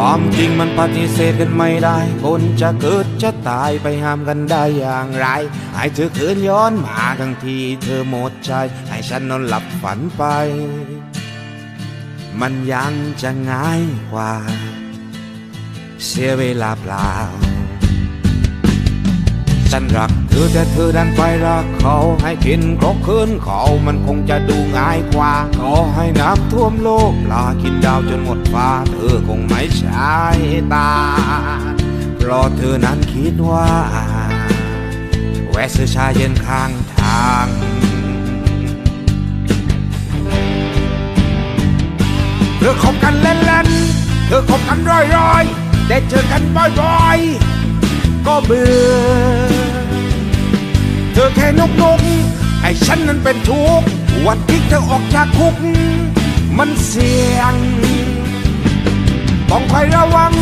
ความจริงมันปฏิเสธกันไม่ได้ คนจะเกิดจะตายไปห้ามกันได้อย่างไร ให้เธอคืนย้อนมาทั้งที่เธอหมดใจ ให้ฉันนอนหลับฝันไป มันยังจะง่ายกว่า เสียเวลาเปล่า ฉันรักเธอแต่เธอดันไปรักเขาให้กินครบคืนเขามันคงจะดูง่ายกว่าขอให้น้ำท่วมโลกปลากินดาวจนหมดฟ้า เธอคงไม่ใช่ตาเพราะเธอนั้นคิดว่าแวะซื้อชาเย็นข้างทางเธอคบกันเล่นๆเธอคบกันร้อยๆได้เจอกันบ่อยๆก็เบื่อ เธอแค่นกนกๆให้ฉันนั้นเป็นทุกข์วันที่เธอออกจากคุก มันเสี่ยง ต้องคอยระวัง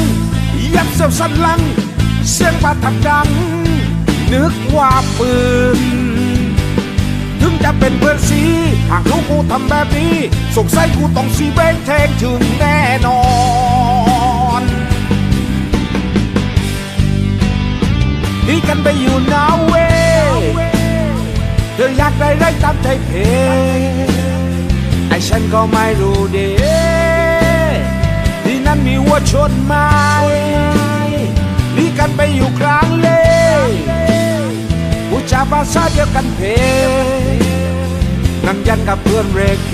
ยับเสียวสันหลัง เสียงประทัดดัง นึกว่าปืน ถึงจะเป็นเพื่อนสีหากรู้กูทำแบบนี้สงสัยกูต้องสีเบงแทงถึงแน่นอนนี่กันไปอยู่นาเว เธออยากได้ได้ตามใจเพไอ้ฉันก็ไม่รู้เด้ที่นั่นมีวัวชนไหมนี่กันไปอยู่กลางเลผู้จาภาษาเดียวกันเพนั่งยันกับเพื่อนเรเค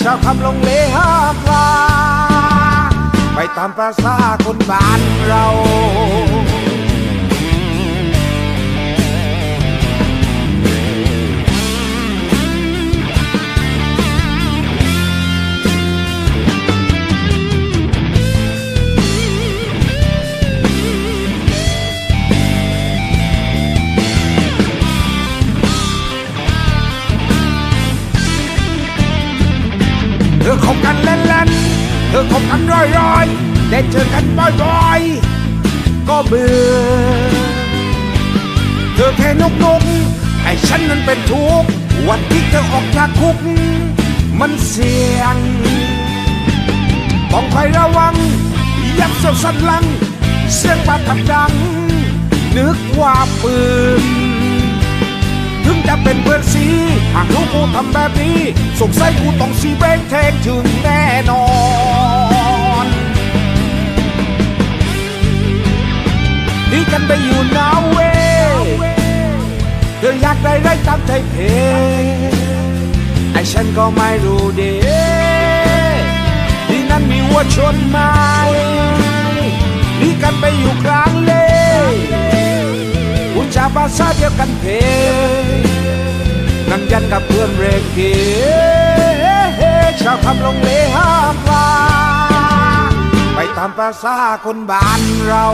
ชาวคำลงเลห้ามลาไปตามภาษาคนบ้านเรา อคบกันร้อยๆได้เจอกันบ่อยๆก็เบื่อ เธอแค่นกนกๆให้ฉันนั้นเป็นทุกข์วันที่เธอออกจากคุก มันเสี่ยง ต้องคอยระวัง ยับเสียวสันลัง เสียงประทัดดัง นึกว่าปืน ถึงจะเป็นเพื่อนสี หากรู้กูทำแบบนี้ สงสัยกูต้องสีเบงแทงถึงแน่นอน ไปอยู่นาเวเธออยากได้ได้ตามใจเพไอ้ฉันก็ไม่รู้เด้ที่นั่นมีวัวชนไหมนี่กันไปอยู่กลางเลพูดจาภาษาเดียวกันเพนั่งยันกับเพื่อนเรกเกชาวคำลงเลห้ามลาไปตามภาษาคนบ้านเรา